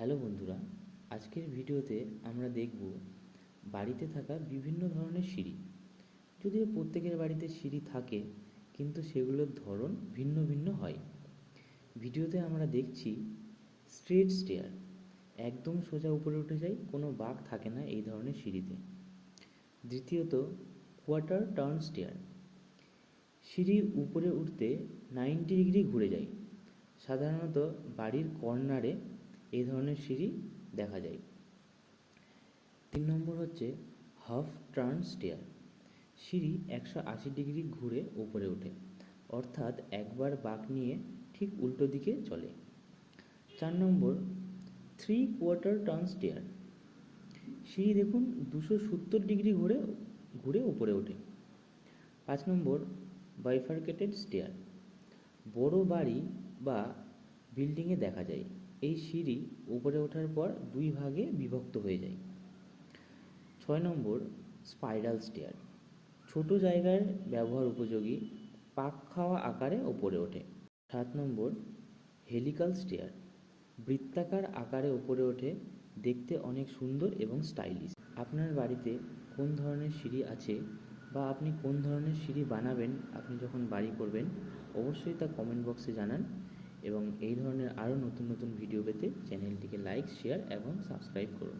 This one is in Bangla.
হ্যালো বন্ধুরা, আজকের ভিডিওতে আমরা দেখব বাড়িতে থাকা বিভিন্ন ধরনের সিঁড়ি। যদিও প্রত্যেকের বাড়িতে সিঁড়ি থাকে, কিন্তু সেগুলোর ধরন ভিন্ন ভিন্ন হয়। ভিডিওতে আমরা দেখছি স্ট্রেট স্টেয়ার, একদম সোজা উপরে উঠে যায়, কোনো বাঁক থাকে না এই ধরনের সিঁড়িতে। দ্বিতীয়ত কোয়ার্টার টার্ন স্টেয়ার সিঁড়ির উপরে উঠতে নাইনটি ডিগ্রি ঘুরে যায়। সাধারণত বাড়ির কর্নারে এই ধরনের সিঁড়ি দেখা যায়। তিন নম্বর হচ্ছে হাফ টার্ন স্টেয়ার। সিঁড়ি একশো আশি ডিগ্রি ঘুরে উপরে ওঠে, অর্থাৎ একবার বাঁক নিয়ে ঠিক উল্টো দিকে চলে। চার নম্বর থ্রি কোয়ার্টার টার্ন স্টেয়ার। সিঁড়ি দেখুন দুশো সত্তর ডিগ্রি ঘুরে ঘুরে উপরে ওঠে। পাঁচ নম্বর বাইফার্কেটেড স্টেয়ার বড় বাড়ি বা বিল্ডিংয়ে দেখা যায়। এই সিঁড়ি উপরে ওঠার পর দুই ভাগে বিভক্ত হয়ে যায়। ছয় নম্বর স্পাইরাল স্টেয়ার ছোট জায়গার ব্যবহার উপযোগী, পাক খাওয়া আকারে ওপরে ওঠে। সাত নম্বর হেলিকাল স্টেয়ার বৃত্তাকার আকারে ওপরে ওঠে, দেখতে অনেক সুন্দর এবং স্টাইলিশ আপনার বাড়িতে কোন ধরনের সিঁড়ি আছে বা আপনি কোন ধরনের সিঁড়ি বানাবেন, আপনি যখন বাড়ি করবেন, অবশ্যই তা কমেন্ট বক্সে জানান। এবং এই ধরনের আরও নতুন নতুন ভিডিও পেতে চ্যানেলটিকে লাইক শেয়ার এবং সাবস্ক্রাইব করুন।